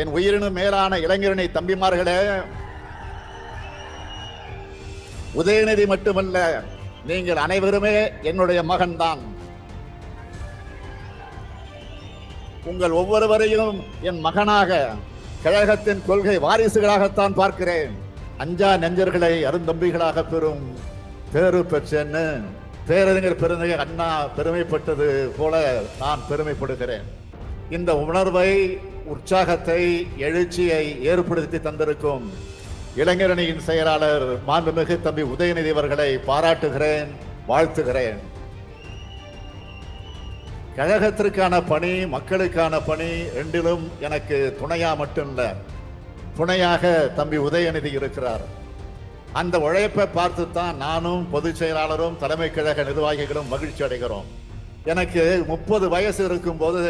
என் உயிரினும் மேலான இளைஞரணி தம்பிமார்களே உதயநிதி மட்டுமல்ல நீங்கள் அனைவருமே என்னுடைய மகன்தான். உங்கள் ஒவ்வொருவரையும் என் மகனாக கழகத்தின் கொள்கை வாரிசுகளாகத்தான் பார்க்கிறேன். அஞ்சா நெஞ்சர்களை அருந்தம்பிகளாக பெறும் பேரு பெற்றேன்னு பேரறிஞர் பெருந்தகை அண்ணா பெருமைப்பட்டது போல நான் பெருமைப்படுகிறேன். இந்த உணர்வை உற்சாகத்தை எழுச்சியை ஏற்படுத்தி தந்திருக்கும் இளைஞரணியின் செயலாளர் மாண்புமிகு தம்பி உதயநிதி அவர்களை பாராட்டுகிறேன் வாழ்த்துகிறேன். கழகத்திற்கான பணி மக்களுக்கான பணி ரெண்டிலும் எனக்கு துணையா மட்டும் இல்லை துணையாக தம்பி உதயநிதி இருக்கிறார். அந்த உழைப்பை பார்த்து தான் நானும் பொதுச் செயலாளரும் தலைமை கழக நிர்வாகிகளும் மகிழ்ச்சி அடைகிறோம். எனக்கு முப்பது வயசு இருக்கும்போது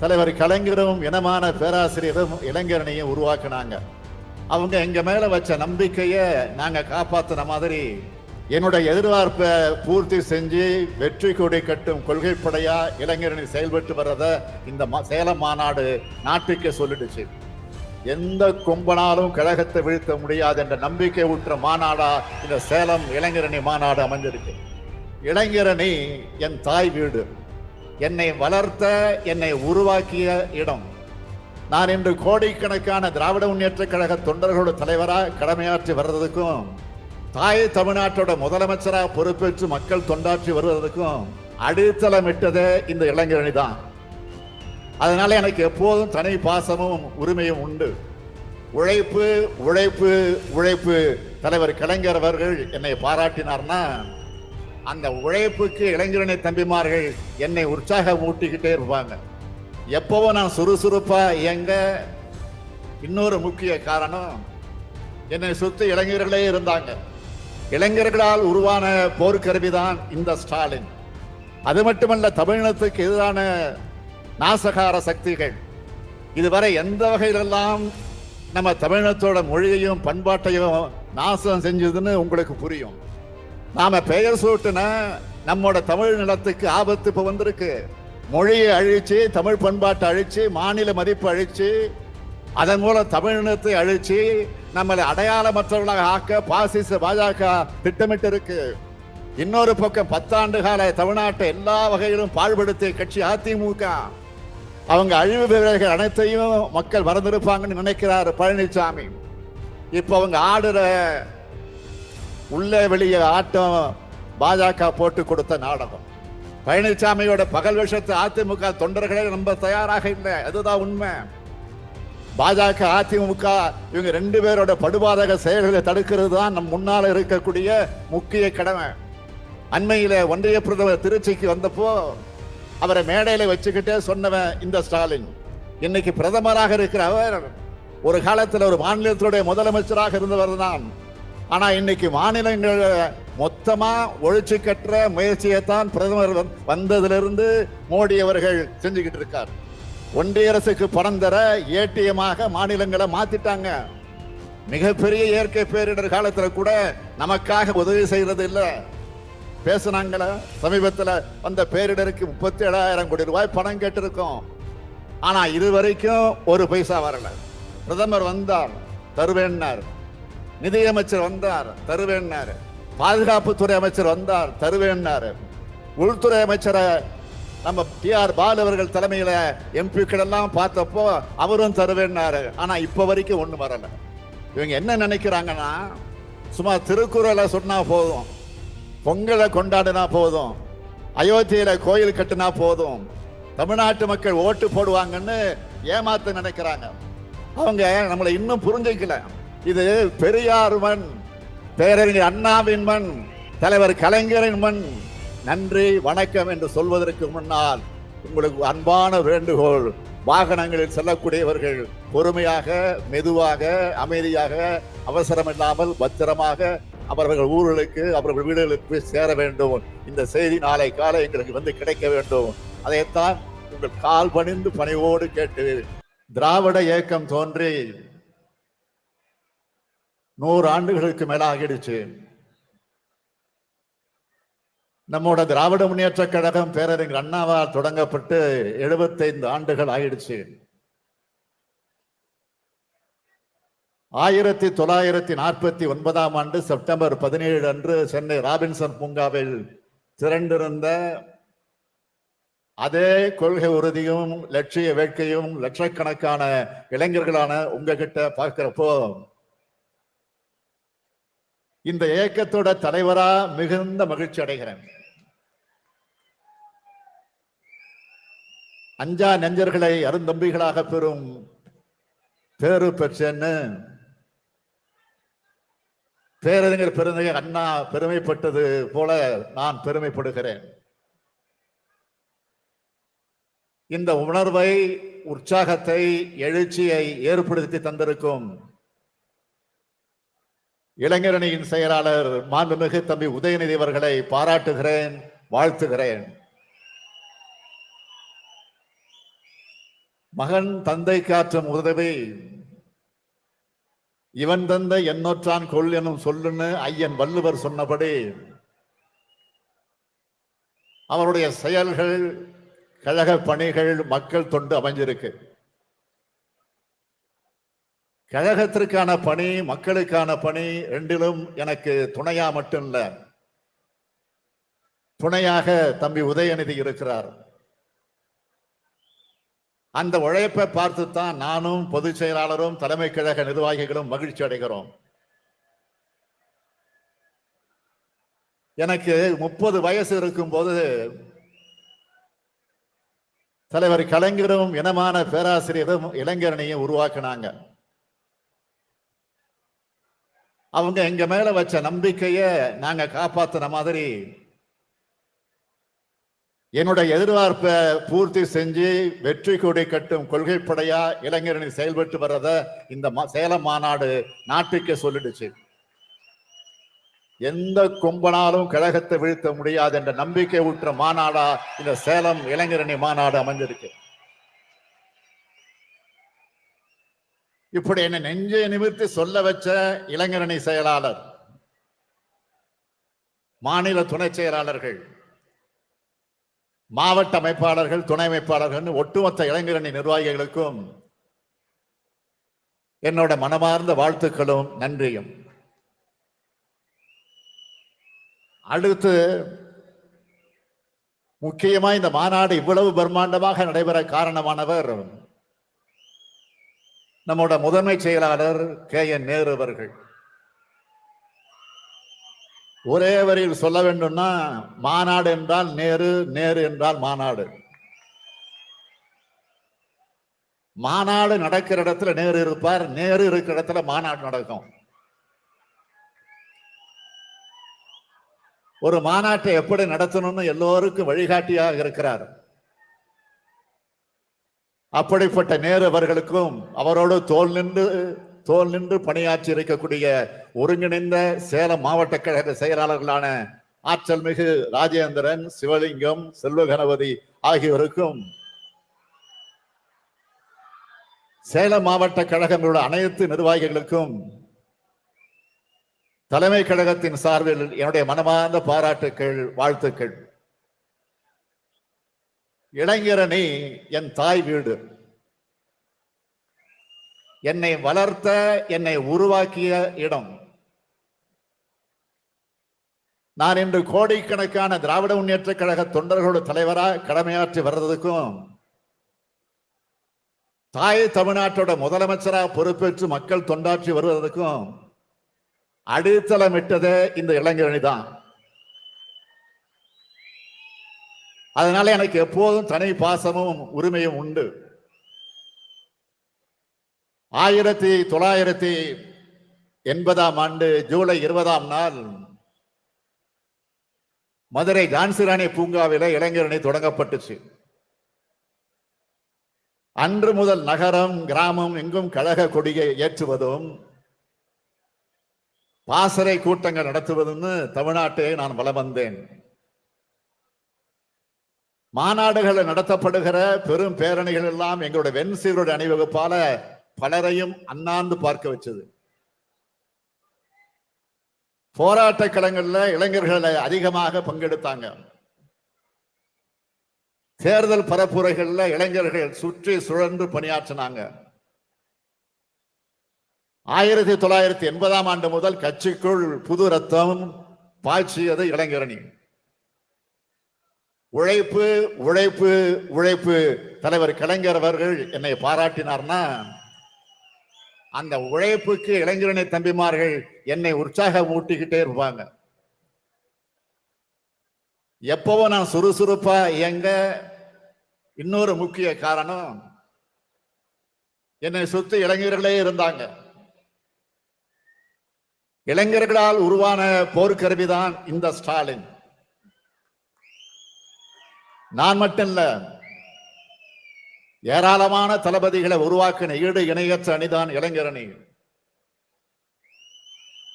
தலைவர் கலைஞரும் இனமான பேராசிரியரும் இளைஞரனையும் உருவாக்குனாங்க. அவங்க எங்க மேல வச்ச நம்பிக்கையை நாங்க காப்பாத்தின மாதிரி என்னுடைய எதிர்பார்ப்பை பூர்த்தி செஞ்சு வெற்றி கொடி கட்டும் கொள்கைப்படையா இளைஞரணி செயல்பட்டு வர்றத இந்த மா- சேலம் மாநாடு நாட்டுக்கு சொல்லிடுச்சு. எந்த கொம்பனாலும் கழகத்தை வீழ்த்த முடியாது என்ற நம்பிக்கை ஊற்ற மாநாடா இந்த சேலம் இளைஞரணி மாநாடு அமைஞ்சிருக்கு. இளைஞரணி என் தாய் வீடு. என்னை வளர்த்த என்னை உருவாக்கிய இடம். நான் இன்று கோடிக்கணக்கான திராவிட முன்னேற்ற கழக தொண்டர்களோட தலைவராக கடமையாற்றி வர்றதுக்கும் தாய் தமிழ்நாட்டோட முதலமைச்சராக பொறுப்பேற்று மக்கள் தொண்டாற்றி வருவதற்கும் அடித்தளமிட்டது இந்த இளைஞரணி தான். அதனால எனக்கு எப்போதும் தனி பாசமும் உரிமையும் உண்டு. உழைப்பு உழைப்பு உழைப்பு. தலைவர் கலைஞர் அவர்கள் என்னை பாராட்டினார்னா அந்த உழைப்புக்கு இளைஞரணி தம்பிமார்கள் என்னை உற்சாகம் ஊட்டிக்கிட்டே இருப்பாங்க. எப்பவும் நான் சுறுசுறுப்பாக இயங்க இன்னொரு முக்கிய காரணம் என்னை சுற்றி இளைஞர்களே இருந்தாங்க. இளைஞர்களால் உருவான போர்க்கருவிதான் இந்த ஸ்டாலின். அது மட்டுமல்ல தமிழினத்துக்கு எதிரான நாசகார சக்திகள். இதுவரை எந்த வகையிலெல்லாம் நம்ம தமிழினத்தோட மொழியையும் பண்பாட்டையும் நாசம் செஞ்சதுன்னு உங்களுக்கு புரியும். நாம பெயர் சூட்டின நம்மோட தமிழ் நிலத்துக்கு ஆபத்து இப்ப வந்திருக்கு. மொழியை அழிச்சு தமிழ் பண்பாட்டை அழிச்சு மாநில மதிப்பு அழிச்சு அதன் மூலம் தமிழினத்தை அழிச்சு நம்மளை அடையாளமற்றவர்களாக ஆக்க பாசிச பாஜக திட்டமிட்டு இருக்கு இன்னொரு பக்கம் பத்தாண்டு கால தமிழ்நாட்டை எல்லா வகையிலும் பாழ்படுத்திய கட்சி அதிமுக. அவங்க அழிவு வீரர்கள் அனைத்தையும் மக்கள் மறந்திருப்பாங்கன்னு நினைக்கிறார் பழனிசாமி இப்ப அவங்க ஆடுற உள்ளே வெளியே ஆட்டம் பாஜக போட்டு கொடுத்த நாடகம். பழனிசாமியோட பகல் விஷத்து அதிமுக தொண்டர்களே நம்ப தயாராக இல்லை. அதுதான் உண்மை. பாஜக அதிமுக இவங்க ரெண்டு பேரோட படுபாதக செயல்களை தடுக்கிறது தான் நம் முன்னால் இருக்கக்கூடிய முக்கிய கடமை. அண்மையில் ஒன்றிய பிரதமர் திருச்சிக்கு வந்தப்போ அவரை மேடையில் வச்சுக்கிட்டே சொன்னவன் இந்த ஸ்டாலின். இன்னைக்கு பிரதமராக இருக்கிற அவர் ஒரு காலத்தில் ஒரு மாநிலத்தினுடைய முதலமைச்சராக இருந்தவர் தான். ஆனால் இன்னைக்கு மாநிலங்கள் மொத்தமாக ஒழிச்சு கட்டுற முயற்சியை தான் பிரதமர் வந்- வந்ததிலிருந்து மோடி அவர்கள் செஞ்சுக்கிட்டு இருக்கார். ஒன்றிய அரசுக்கு பணம் தர ஏடிஎமாக மாநிலங்களை மாத்திட்டாங்க. மிகப்பெரிய இயற்கை பேரிடர் காலத்தில் கூட நமக்காக உதவி செய்யறது இல்லை பேசுனாங்களா? சமீபத்தில் வந்த பேரிடருக்கு முப்பத்தி ஏழாயிரம் கோடி ரூபாய் பணம் கேட்டிருக்கோம். ஆனால் இது வரைக்கும் ஒரு பைசா வரல. பிரதமர் வந்தார் தருவேன்னார். நிதியமைச்சர் வந்தார் தருவேன்னாரு. பாதுகாப்புத்துறை அமைச்சர் வந்தார் தருவேன்னாரு. உள்துறை அமைச்சரை நம்ம டி ஆர் பாலு அவர்கள் தலைமையில் எம்பிக்கள் எல்லாம் பார்த்தப்போ அவரும் தருவேன்னாரு. ஆனால் இப்போ வரைக்கும் ஒன்றும் வரலை. இவங்க என்ன நினைக்கிறாங்கன்னா சும்மா திருக்குறளை சொன்னால் போதும் பொங்கலை கொண்டாடினா போதும் அயோத்தியில் கோயில் கட்டினா போதும் தமிழ்நாட்டு மக்கள் ஓட்டு போடுவாங்கன்னு ஏமாத்த நினைக்கிறாங்க. அவங்க நம்மளை இன்னும் புரிஞ்சுக்கல. இது பெரியார் மண் பேரறிஞர் அண்ணாவின் மண் தலைவர் கலைஞரின் மண். நன்றி வணக்கம் என்று சொல்வதற்கு முன்னால் உங்களுக்கு அன்பான வேண்டுகோள். வாகனங்களில் செல்லக்கூடியவர்கள் பொறுமையாக மெதுவாக அமைதியாக அவசரமில்லாமல் பத்திரமாக அவர்கள் ஊர்களுக்கு அவர்கள் வீடுகளுக்கு சேர வேண்டும். இந்த செய்தி நாளை காலை எங்களுக்கு வந்து கிடைக்க வேண்டும். அதைத்தான் உங்கள் கால் பணிந்து பணிவோடு கேட்டு திராவிட இயக்கம் தோன்றி நூறு ஆண்டுகளுக்கு மேலாகிடுச்சு. நம்மோட திராவிட முன்னேற்ற கழகம் பேரறிஞர் அண்ணாவால் தொடங்கப்பட்டு எழுபத்தைந்து ஆண்டுகள் ஆயிடுச்சு ஆயிரத்தி தொள்ளாயிரத்தி நாற்பத்தி ஒன்பதாம் ஆண்டு செப்டம்பர் பதினேழு அன்று சென்னை ராபின்சன் பூங்காவில் திரண்டிருந்த அதே கொள்கை உறுதியும் லட்சிய வேட்கையும் லட்சக்கணக்கான இளைஞர்களான உங்ககிட்ட பார்க்கிறப்போ இந்த இயக்கத்தோட தலைவரா மிகுந்த மகிழ்ச்சி அடைகிறேன். அஞ்சா நெஞ்சர்களை அருந்தம்பிகளாக பெறும் பேரு பெற்றேன்னு பேரறிஞர் பெருந்தகை அண்ணா பெருமைப்பட்டது போல நான் பெருமைப்படுகிறேன். இந்த உணர்வை உற்சாகத்தை எழுச்சியை ஏற்படுத்தி தந்திருக்கும் இளைஞரணியின் செயலாளர் மாண்புமிகு தம்பி உதயநிதி அவர்களை பாராட்டுகிறேன் வாழ்த்துகிறேன். மகன் தந்தை காற்றும் உதவி. இவன் தந்த எண்ணொற்றான் கொள் எனும் சொல்லுன்னு ஐயன் வள்ளுவர் சொன்னபடி அவருடைய செயல்கள் கழக பணிகள் மக்கள் தொண்டு அமைஞ்சிருக்கு. கழகத்திற்கான பணி மக்களுக்கான பணி ரெண்டிலும் எனக்கு துணையா மட்டும் இல்ல துணையாக தம்பி உதயநிதி இருக்கிறார். அந்த உழைப்பை பார்த்து தான் நானும் பொதுச் செயலாளரும் தலைமை கழக நிர்வாகிகளும் மகிழ்ச்சி அடைகிறோம். எனக்கு முப்பது வயசு இருக்கும்போது தலைவர் கலைஞரும் இனமான பேராசிரியரும் இளைஞரணியை உருவாக்குனாங்க. அவங்க எங்க மேல வச்ச நம்பிக்கைய நாங்க காப்பாத்தின மாதிரி என்னுடைய எதிர்பார்ப்பை பூர்த்தி செஞ்சு வெற்றி கொடி கட்டும் கொள்கைப்படையா இளைஞரணி செயல்பட்டு வர்றத இந்த மா- சேலம் மாநாடு நாட்டுக்கு சொல்லிடுச்சு. எந்த கும்பனாலும் கழகத்தை வீழ்த்த முடியாது என்ற நம்பிக்கை ஊற்ற மாநாடா இந்த சேலம் இளைஞரணி மாநாடு அமைஞ்சிருக்கு. இப்படி என்னை நெஞ்சை நிமிர்த்தி சொல்ல வச்ச இளைஞரணி செயலாளர் மாநில துணை செயலாளர்கள் மாவட்ட அமைப்பாளர்கள் துணை அமைப்பாளர்கள் ஒட்டுமொத்த இளைஞரணி நிர்வாகிகளுக்கும் என்னோட மனமார்ந்த வாழ்த்துக்களும் நன்றியும். அடுத்து முக்கியமா இந்த மாநாடு இவ்வளவு பிரம்மாண்டமாக நடைபெற காரணமானவர் நம்மோட முதன்மை செயலாளர் கே என் நேரு அவர்கள். ஒரே வரியில் சொல்ல வேண்டும்னா மாநாடு என்றால் நேரு நேரு என்றால் மாநாடு. மாநாடு நடக்கிற இடத்துல நேரு இருப்பார் நேரு இருக்கிற இடத்துல மாநாடு நடக்கும். ஒரு மாநாட்டை எப்படி நடத்தணும்னு எல்லோருக்கும் வழிகாட்டியாக இருக்கிறார். அப்படிப்பட்ட நேரவர்களுக்கும் அவரோடு தோல் நின்று தோல் நின்று பணியாற்றி இருக்கக்கூடிய ஒருங்கிணைந்த சேலம் மாவட்ட கழக செயலாளர்களான ஆற்றல் மிகு ராஜேந்திரன் சிவலிங்கம் செல்வ கணபதி ஆகியோருக்கும் சேலம் மாவட்ட கழகங்களோட அனைத்து நிர்வாகிகளுக்கும் தலைமை கழகத்தின் சார்பில் என்னுடைய மனமார்ந்த பாராட்டுக்கள் வாழ்த்துக்கள். இளைஞரணி என் தாய் வீடு. என்னை வளர்த்த என்னை உருவாக்கிய இடம். நான் இன்று கோடிக்கணக்கான திராவிட முன்னேற்ற கழக தொண்டர்களோட தலைவராக கடமையாற்றி வர்றதுக்கும் தாய் தமிழ்நாட்டோட முதலமைச்சராக பொறுப்பேற்று மக்கள் தொண்டாற்றி வருவதற்கும் அடித்தளமிட்டதே இந்த இளைஞரணி தான் அதனால எனக்கு எப்போதும் தனி பாசமும் உரிமையும் உண்டு. ஆயிரத்தி தொள்ளாயிரத்தி எண்பதாம் ஆண்டு ஜூலை இருபதாம் நாள் மதுரை ஜான்சிராணி பூங்காவில இளைஞரணி தொடங்கப்பட்டுச்சு. அன்று முதல் நகரம் கிராமம் எங்கும் கழக கொடியை ஏற்றுவதும் பாசறை கூட்டங்கள் நடத்துவதும்னு தமிழ்நாட்டை நான் வலம் வந்தேன். மாநாடுகள் நடத்தப்படுகிற பெரும் பேரணிகள் எல்லாம் எங்களுடைய வெண்சீருடைய அணிவகுப்பால பலரையும் அண்ணாந்து பார்க்க வச்சது. போராட்ட களங்கள்ல இளைஞர்களை அதிகமாக பங்கெடுத்தாங்க. தேர்தல் பரப்புரைகள்ல இளைஞர்கள் சுற்றி சுழன்று பணியாற்றினாங்க. ஆயிரத்தி தொள்ளாயிரத்தி எண்பதாம் ஆண்டு முதல் கட்சிக்குள் புது ரத்தம் பாய்ச்சியது இளைஞரணி. உழைப்பு உழைப்பு உழைப்பு. தலைவர் கலைஞர் அவர்கள் என்னை பாராட்டினார்னா அந்த உழைப்புக்கு இளைஞரணி தம்பிமார்கள் என்னை உற்சாகம் ஊட்டிக்கிட்டே இருப்பாங்க. எப்பவும் நான் சுறுசுறுப்பா இயங்க இன்னொரு முக்கிய காரணம் என்னை சுத்தி இளைஞர்களே இருந்தாங்க. இளைஞர்களால் உருவான போர்க்கருவிதான் இந்த ஸ்டாலின். நான் மட்டும் இல்ல ஏராளமான தளபதிகளை உருவாக்கின ஈடு இணையற்ற அணிதான் இளைஞரணி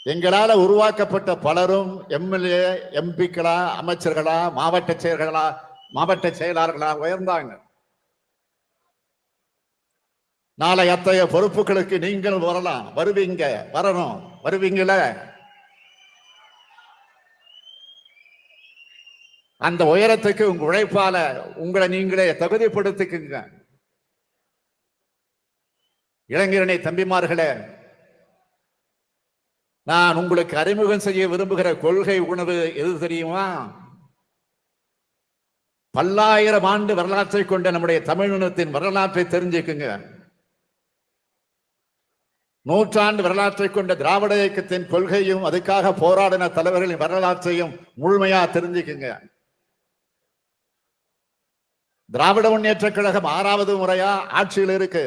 எங்களால உருவாக்கப்பட்ட பலரும் எம்எல்ஏ எம்பிக்களா அமைச்சர்களா மாவட்ட செயலர்களா மாவட்ட செயலாளர்களா உயர்ந்தாங்க. நாளை அத்தகைய பொறுப்புகளுக்கு நீங்கள் வரலாம். வருவீங்க வரணும். வருவீங்கள? அந்த உயரத்துக்கு உங்க உழைப்பால உங்களை நீங்களே தகுதிப்படுத்திக்குங்க. இளைஞரணி தம்பிமார்களே நான் உங்களுக்கு அறிமுகம் செய்ய விரும்புகிற கொள்கை உணவு எது தெரியுமா? பல்லாயிரம் ஆண்டு வரலாற்றை கொண்ட நம்முடைய தமிழினத்தின் வரலாற்றை தெரிஞ்சுக்குங்க. நூற்றாண்டு வரலாற்றை கொண்ட திராவிட இயக்கத்தின் கொள்கையும் அதுக்காக போராடின தலைவர்களின் வரலாற்றையும் முழுமையா தெரிஞ்சுக்குங்க. திராவிட முன்னேற்ற கழகம் ஆறாவது முறையா ஆட்சியில் இருக்கு.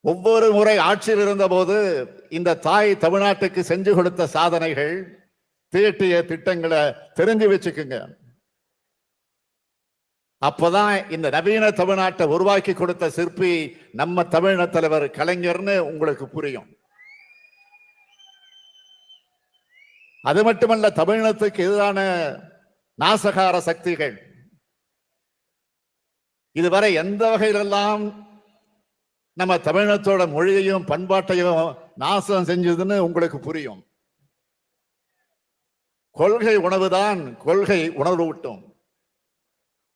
ஒவ்வொரு முறை ஆட்சியில் இருந்தபோது இந்த தாய் தமிழ்நாட்டுக்கு செஞ்சு கொடுத்த சாதனைகள் தீட்டிய திட்டங்களை தெரிஞ்சு வச்சுக்குங்க. அப்பதான் இந்த நவீன தமிழ்நாட்டை உருவாக்கி கொடுத்த சிற்பி நம்ம தமிழின தலைவர் கலைஞர்னு உங்களுக்கு புரியும். அது மட்டுமல்ல தமிழினத்துக்கு எதிரான நாசகார சக்திகள். இதுவரை எந்த வகையிலெல்லாம் நம்ம தமிழினத்தோட மொழியையும் பண்பாட்டையும் நாசம் செஞ்சதுன்னு உங்களுக்கு புரியும். கொள்கை உணவுதான் கொள்கை உணர்வூட்டும்.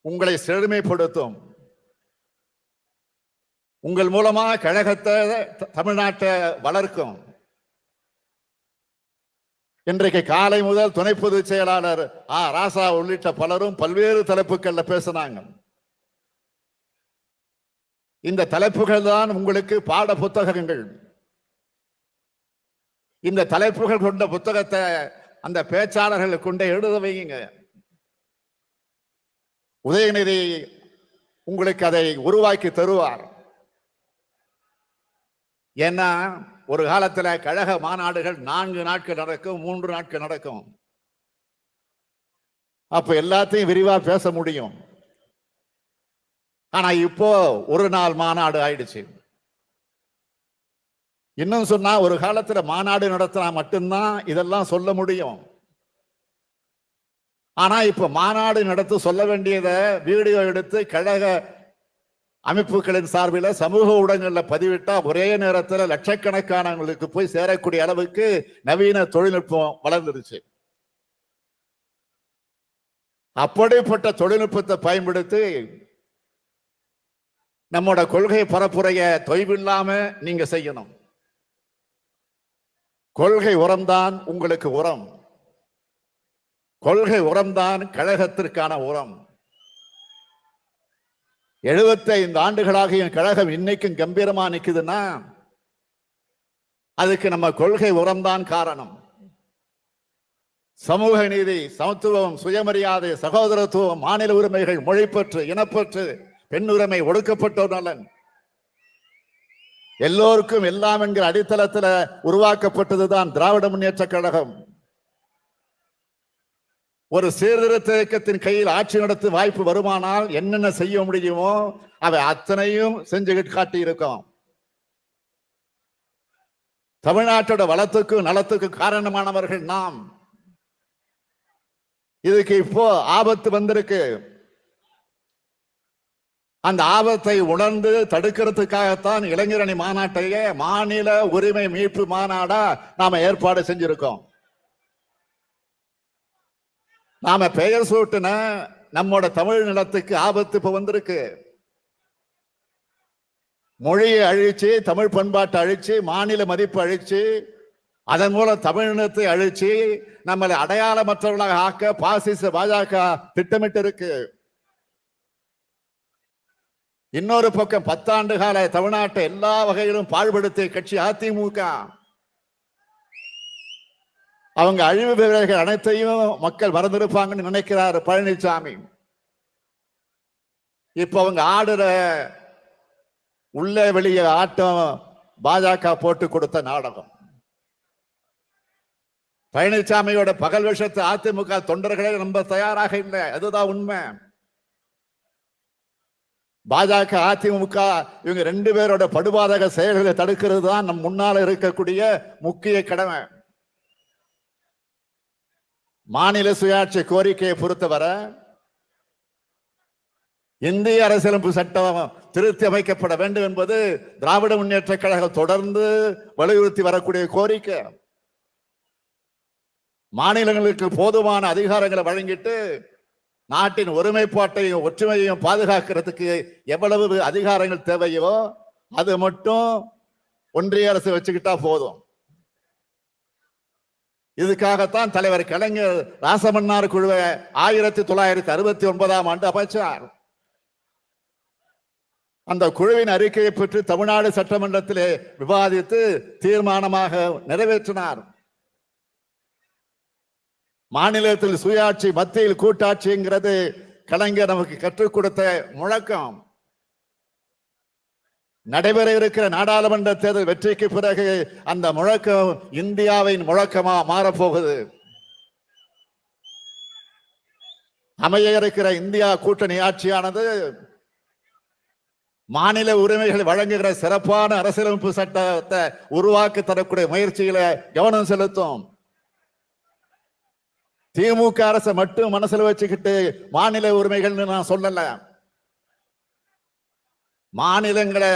உங்களை செழுமைப்படுத்தும். உங்கள் மூலமா கழகத்தை த- தமிழ்நாட்டை வளர்க்கும். இன்றைக்கு காலை முதல் துணை பொதுச் செயலாளர் ஆ. ராசா உள்ளிட்ட பலரும் பல்வேறு தலைப்புகள்ல பேசினாங்க. இந்த தலைப்புகள் தான் உங்களுக்கு பாட புத்தகங்கள். இந்த தலைப்புகள் கொண்ட புத்தகத்தை அந்த பேச்சாளர்கள் கொண்டே எழுத வைங்க உதயநிதி உங்களுக்கு அதை உருவாக்கி தருவார். ஏன்னா ஒரு காலத்துல கழக மாநாடுகள் நான்கு நாட்கள் நடக்கும் மூன்று நாட்கள் நடக்கும். அப்ப எல்லாத்தையும் விரிவா பேச முடியும். ஆனா இப்போ ஒரு நாள் மாநாடு ஆயிடுச்சு. இன்னும் சொன்னா ஒரு காலத்துல மாநாடு நடத்தினா மட்டும்தான் இதெல்லாம் சொல்ல முடியும். ஆனா இப்ப மாநாடு நடத்த சொல்ல வேண்டியதை வீடியோ எடுத்து கழக அமைப்புகளின் சார்பில் சமூக ஊடகங்களில் பதிவிட்டால் ஒரே நேரத்தில் லட்சக்கணக்கானவங்களுக்கு போய் சேரக்கூடிய அளவுக்கு நவீன தொழில்நுட்பம் வளர்ந்துருச்சு. அப்படிப்பட்ட தொழில்நுட்பத்தை பயன்படுத்தி நம்மோட கொள்கை பரப்புரைய தொய்வில்லாம நீங்க செய்யணும். கொள்கை உரம்தான் உங்களுக்கு உரம். கொள்கை உரம்தான் கழகத்திற்கான உரம். 75 ஆண்டுகளாக என் கழகம் இன்னைக்கும் கம்பீரமா நிற்குதுன்னா அதுக்கு நம்ம கொள்கை உரம்தான் காரணம். சமூக நீதி சமத்துவம் சுயமரியாதை சகோதரத்துவம் மாநில உரிமைகள் மொழிப்பற்று இனப்பற்று பெண் உரிமை ஒடுக்கப்பட்டோர் நலன். எல்லோருக்கும் எல்லாம் என்கிற அடித்தளத்தில் உருவாக்கப்பட்டதுதான் திராவிட முன்னேற்ற கழகம். ஒரு சீர்திருத்த இயக்கத்தின் கையில் ஆட்சி நடத்த வாய்ப்பு வருமானால் என்னென்ன செய்ய முடியுமோ அவை அத்தனையும் செஞ்சு காட்டி இருக்கோம் தமிழ்நாட்டோட வளத்துக்கும் நலத்துக்கும் காரணமானவர்கள் நாம். இதுக்கு இப்போ ஆபத்து வந்திருக்கு. அந்த ஆபத்தை உணர்ந்து தடுக்கிறதுக்காகத்தான் இளைஞரணி மாநாட்டையே மாநில உரிமை மீட்பு மாநாடா நாம ஏற்பாடு செஞ்சிருக்கோம். நாம பெயர் சூட்டின நம்மோட தமிழ் நிலத்துக்கு ஆபத்து இப்ப வந்திருக்கு. மொழியை அழிச்சு தமிழ் பண்பாட்டை அழிச்சு மாநில மதிப்பு அழிச்சு அதன் மூலம் தமிழினத்தை அழிச்சு நம்மளை அடையாளமற்றவர்களாக ஆக்க பாசிச பாஜக திட்டமிட்டு இருக்கு இன்னொரு பக்கம் பத்தாண்டு கால தமிழ்நாட்டை எல்லா வகையிலும் பாழ்படுத்திய கட்சி அதிமுக. அவங்க அழிவு வீரர்கள் அனைத்தையும் மக்கள் மறந்திருப்பாங்கன்னு நினைக்கிறார் பழனிசாமி. இப்ப அவங்க ஆடுற உள்ளே வெளியே ஆட்டம் பாஜக போட்டு கொடுத்த நாடகம். பழனிசாமியோட பகல் விஷயத்தை அதிமுக தொண்டர்களே ரொம்ப தயாராக இல்லை. அதுதான் உண்மை. பாஜக அதிமுக இவங்க ரெண்டு பேரோட படுபாதக செயல்களை தடுக்கிறது தான் நம் முன்னால் இருக்கக்கூடிய முக்கிய கடமை. மாநில சுயாட்சி கோரிக்கையை பொறுத்தவரை இந்திய அரசியலமைப்பு சட்டம் திருத்தி அமைக்கப்பட வேண்டும் என்பது திராவிட முன்னேற்ற கழகம் தொடர்ந்து வலியுறுத்தி வரக்கூடிய கோரிக்கை. மாநிலங்களுக்கு போதுமான அதிகாரங்களை வழங்கிட்டு நாட்டின் ஒருமைப்பாட்டையும் ஒற்றுமையையும் பாதுகாக்கிறதுக்கு எவ்வளவு அதிகாரங்கள் தேவையோ அது மட்டும் ஒன்றிய அரசு வச்சுக்கிட்டா போதும். இதுக்காகத்தான் தலைவர் கலைஞர் ராசமன்னார் குழுவை ஆயிரத்தி தொள்ளாயிரத்தி அறுபத்தி ஒன்பதாம் ஆண்டு அமைச்சார். அந்த குழுவின் அறிக்கையை பெற்று தமிழ்நாடு சட்டமன்றத்திலே விவாதித்து தீர்மானமாக நிறைவேற்றினார். மாநிலத்தில் சுயாட்சி மத்தியில் கூட்டாட்சிங்கிறது கலைஞர் நமக்கு கற்றுக் கொடுத்த முழக்கம். நடைபெற இருக்கிற நாடாளுமன்ற தேர்தல் வெற்றிக்கு பிறகு அந்த முழக்கம் இந்தியாவின் முழக்கமா மாறப்போகுது. அமைய இருக்கிற இந்தியா கூட்டணி ஆட்சியானது மாநில உரிமைகளை வழங்குகிற சிறப்பான அரசியலமைப்பு சட்டத்தை உருவாக்கி தரக்கூடிய முயற்சியில கவனம் செலுத்தும். திமுக அரசை மட்டும் மனசுல வச்சுக்கிட்டு மாநில உரிமைகள்னு நான் சொல்லலை. மாநிலங்களை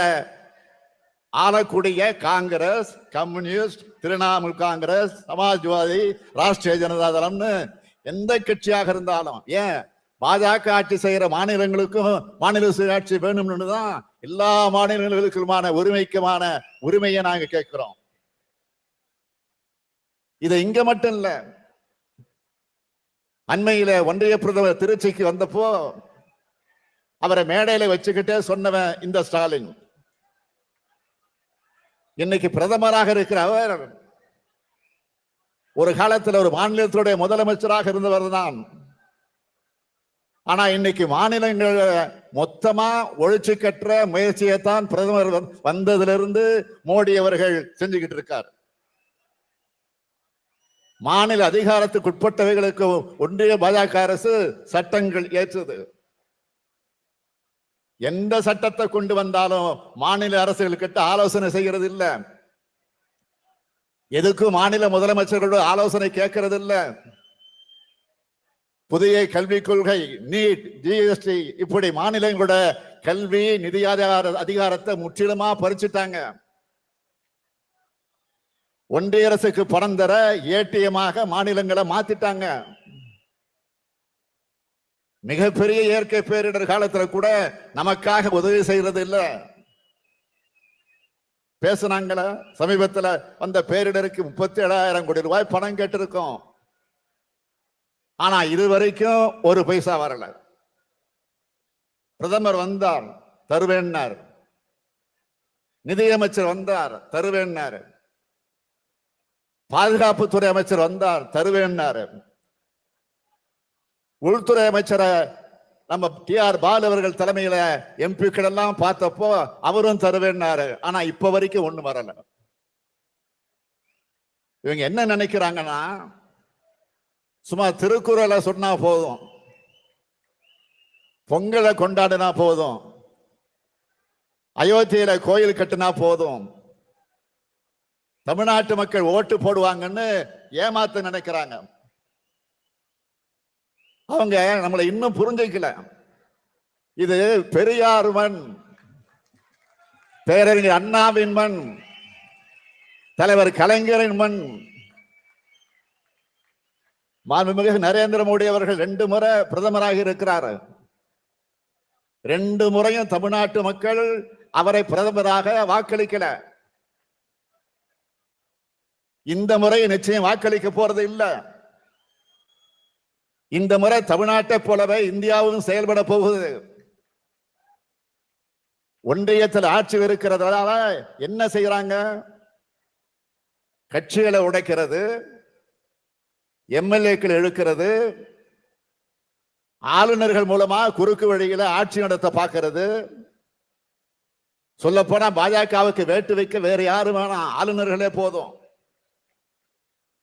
ஆளக்கூடிய காங்கிரஸ் கம்யூனிஸ்ட் திரிணாமுல் காங்கிரஸ் சமாஜ்வாதி ராஷ்டிரிய ஜனதா தளம்னு எந்த கட்சியாக இருந்தாலும் ஏன்? பாஜக ஆட்சி செய்கிற மாநிலங்களுக்கும் மாநில சுயாட்சி வேணும்னு தான் எல்லா மாநிலங்களுக்குமான உரிமைக்குமான உரிமையை நாங்க கேட்கிறோம். இது இங்க மட்டும் இல்ல அண்மையில ஒன்றிய பிரதமர் திருச்சிக்கு வந்தப்போ அவரை மேடையில வச்சுக்கிட்டே சொன்னவன் இந்த ஸ்டாலின். இன்னைக்கு பிரதமராக இருக்கிற அவர் ஒரு காலத்தில் ஒரு மாநிலத்தினுடைய முதலமைச்சராக இருந்தவர் தான். ஆனா இன்னைக்கு மாநிலங்கள் மொத்தமா ஒழிச்சு கட்டுற முயற்சியை தான் பிரதமர் வந்ததிலிருந்து மோடி அவர்கள் செஞ்சுக்கிட்டு இருக்கார். மாநில அதிகாரத்துக்கு உட்பட்டவைகளுக்கு ஒன்றிய பாஜக அரசு சட்டங்கள் ஏற்றுது. எந்த சட்டத்தை கொண்டு வந்தாலும் மாநில அரசுகளுக்கிட்ட ஆலோசனை செய்கிறது இல்லை எதுக்கும் மாநில முதலமைச்சர்களோட ஆலோசனை கேட்கறது இல்ல புதிய கல்விக் கொள்கை நீட் ஜிஎஸ்டி இப்படி மாநிலங்களோட கல்வி நிதி அதிகார அதிகாரத்தை முற்றிலுமா பறிச்சுட்டாங்க. ஒன்றிய அரசுக்கு பணம் தர ஏடிஎமாக மாநிலங்களை மாத்திட்டாங்க. மிகப்பெரிய இயற்கை பேரிடர் காலத்துல கூட நமக்காக உதவி செய்யறது இல்ல. பேசுனாங்கள? சமீபத்துல வந்த பேரிடருக்கு முப்பத்தி ஏழாயிரம் கோடி ரூபாய் பணம் கேட்டிருக்கோம். ஆனா இதுவரைக்கும் ஒரு பைசா வரல. பிரதமர் வந்தார் தருவேன்னார். நிதியமைச்சர் வந்தார் தருவேன்னார். பாதுகாப்புத்துறை அமைச்சர் வந்தார் தருவேன்னார். உள்துறை அமைச்சரை நம்ம டி ஆர் பால் அவர்கள் தலைமையில எம்பிக்கள் எல்லாம் பார்த்தப்போ அவரும் தருவேன்னாரு. ஆனா இப்ப வரைக்கும் ஒண்ணு வரல. இவங்க என்ன நினைக்கிறாங்கன்னா சும்மா திருக்குறளை சொன்னா போதும். பொங்கலை கொண்டாடினா போதும். அயோத்தியில கோயில் கட்டினா போதும். தமிழ்நாட்டு மக்கள் ஓட்டு போடுவாங்கன்னு ஏமாத்த நினைக்கிறாங்க. அவங்க நம்மளை இன்னும் புரிஞ்சுக்கல. இது பெரியார் மண் பேரறிஞர் அண்ணாவின் மண் தலைவர் கலைஞரின் மண். மாண்புமிகு நரேந்திர மோடி அவர்கள் ரெண்டு முறை பிரதமராக இருக்கிறார். ரெண்டு முறையும் தமிழ்நாட்டு மக்கள் அவரை பிரதமராக வாக்களிக்கல. இந்த முறை நிச்சயம் வாக்களிக்க போறது இல்லை இந்த முறை தமிழ்நாட்டை போலவே இந்தியாவும் செயல்பட போகுது. ஒன்றியத்தில் ஆட்சி இருக்கிறதால என்ன செய்யறாங்க கட்சிகளை உடைக்கிறது எம்எல்ஏக்கள் இழுக்கிறது ஆளுநர்கள் மூலமா குறுக்கு வழியில ஆட்சி நடத்த பார்க்கிறது. சொல்ல போனா பாஜகவுக்கு வேட்டு வைக்க வேற யாரும் வேணாம் ஆளுநர்களே போதும்.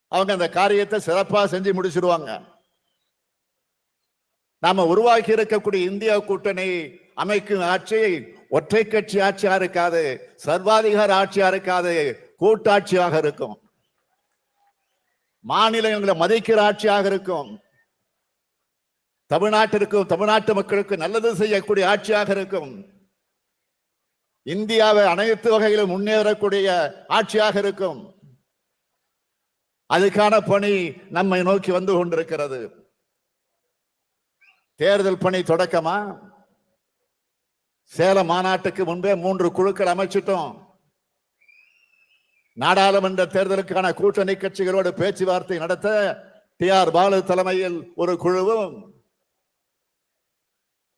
அவங்க அந்த காரியத்தை சிறப்பா செஞ்சு முடிச்சிருவாங்க. நாம உருவாகி இருக்கக்கூடிய இந்தியா கூட்டணி அமைக்கும் ஆட்சி ஒற்றை கட்சி ஆட்சியா இருக்காது சர்வாதிகார ஆட்சியா இருக்காது கூட்டாட்சியாக இருக்கும். மாநிலங்களை மதிக்கிற ஆட்சியாக இருக்கும். தமிழ்நாட்டிற்கும் தமிழ்நாட்டு மக்களுக்கும் நல்லது செய்யக்கூடிய ஆட்சியாக இருக்கும். இந்தியாவை அனைத்து வகையிலும் முன்னேறக்கூடிய ஆட்சியாக இருக்கும். அதுக்கான பணி நம்மை நோக்கி வந்து கொண்டிருக்கிறது. தேர்தல் பணி தொடக்கமா? சேலம் மாநாட்டுக்கு முன்பே மூன்று குழுக்கள் அமைச்சிட்டோம். நாடாளுமன்ற தேர்தலுக்கான கூட்டணி கட்சிகளோடு பேச்சுவார்த்தை நடத்த டி ஆர் பாலு தலைமையில் ஒரு குழுவும்.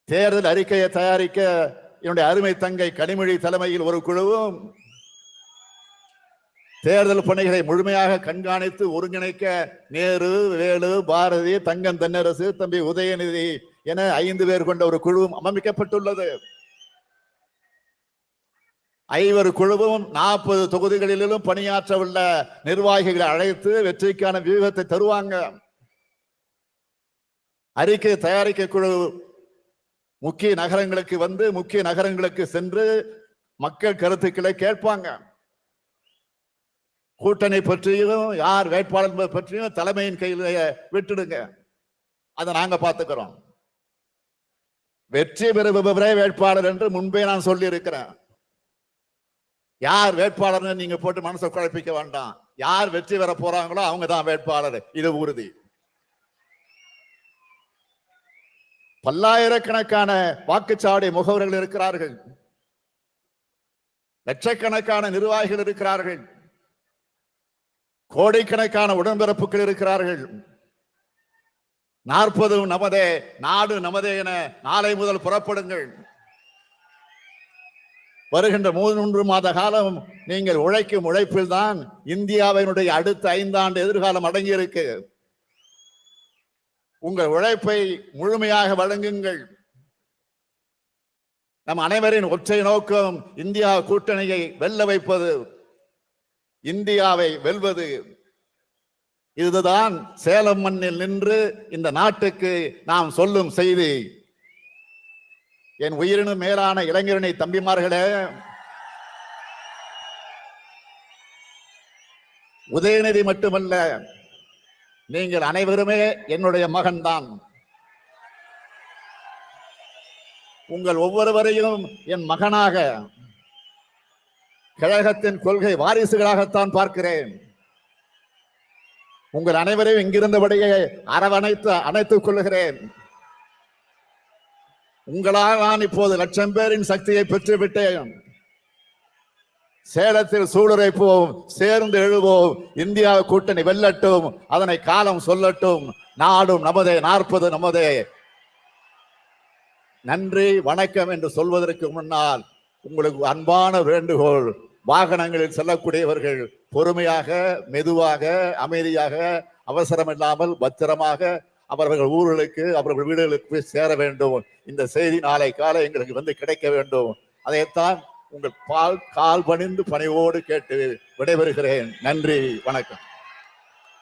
தேர்தல் அறிக்கையை தயாரிக்க என்னுடைய அருமை தங்கை கனிமொழி தலைமையில் ஒரு குழுவும். தேர்தல் பணிகளை முழுமையாக கண்காணித்து ஒருங்கிணைக்க நேரு வேலு பாரதி தங்கம் தென்னரசு தம்பி உதயநிதி என ஐந்து பேர் கொண்ட ஒரு குழுவும் அமைக்கப்பட்டுள்ளது. ஐவர் குழுவும் நாற்பது தொகுதிகளிலும் பணியாற்ற உள்ள நிர்வாகிகளை அழைத்து வெற்றிக்கான வியூகத்தை தருவாங்க. அறிக்கை தயாரிக்க குழு முக்கிய நகரங்களுக்கு வந்து முக்கிய நகரங்களுக்கு சென்று மக்கள் கருத்துக்களை கேட்பாங்க. கூட்டணி பற்றியும் யார் வேட்பாளர் பற்றியும் தலைமையின் கையில் விட்டுடுங்க. அதை நாங்க பார்த்துக்கிறோம். வெற்றி பெறுபவரே வேட்பாளர் என்று முன்பே நான் சொல்லி இருக்கிறேன் யார் வேட்பாளர்னு நீங்க போட்டு மனசை குழப்பிக்க வேண்டாம். யார் வெற்றி பெற போறாங்களோ அவங்க தான் வேட்பாளர். இது உறுதி. பல்லாயிரக்கணக்கான வாக்குச்சாவடி முகவர்கள் இருக்கிறார்கள். லட்சக்கணக்கான நிர்வாகிகள் இருக்கிறார்கள். கோடிக்கணக்கான உடன்பிறப்புகள் இருக்கிறார்கள். நாற்பதும் நமதே நாடு நமதே என நாளை முதல் புறப்படுங்கள். வருகின்ற மூன்று மாத காலம் நீங்கள் உழைக்கும் உழைப்பில் தான் இந்தியாவினுடைய அடுத்த ஐந்தாண்டு எதிர்காலம் அடங்கியிருக்கு. உங்கள் உழைப்பை முழுமையாக வழங்குங்கள். நம் அனைவரின் ஒற்றை நோக்கம் இந்தியா கூட்டணியை வெல்ல வைப்பது. இந்தியாவை வெல்வது. இதுதான் சேலம் மண்ணில் நின்று இந்த நாட்டுக்கு நாம் சொல்லும் செய்தி. என் உயிரினும் மேலான இளைஞரணி தம்பிமார்களே உதயநிதி மட்டுமல்ல நீங்கள் அனைவருமே என்னுடைய மகன்தான். உங்கள் ஒவ்வொருவரையும் என் மகனாக கழகத்தின் கொள்கை வாரிசுகளாகத்தான் பார்க்கிறேன். உங்கள் அனைவரையும் இங்கிருந்தபடியே அரவணைத்து அணைத்துக் கொள்கிறேன் உங்களால் நான் இப்போது லட்சம் பேரின் சக்தியை பெற்றுவிட்டேன். சேலத்தில் சூடுரைப்போம் சேர்ந்து எழுவோம் இந்தியா கூட்டணி வெல்லட்டும் அதனை காலம் சொல்லட்டும் நாடும் நமதே நாற்பது நமதே. நன்றி வணக்கம் என்று சொல்வதற்கு முன்னால் உங்களுக்கு அன்பான வேண்டுகோள். வாகனங்களில் செல்லக்கூடியவர்கள் பொறுமையாக மெதுவாக அமைதியாக அவசரம் இல்லாமல் பத்திரமாக அவர்கள் ஊர்களுக்கு அவர்கள் வீடுகளுக்கு போய் சேர வேண்டும். இந்த செய்தி நாளை காலை எங்களுக்கு வந்து கிடைக்க வேண்டும். அதைத்தான் உங்கள் பால் கால் பணிந்து பணிவோடு கேட்டு விடைபெறுகிறேன். நன்றி வணக்கம்.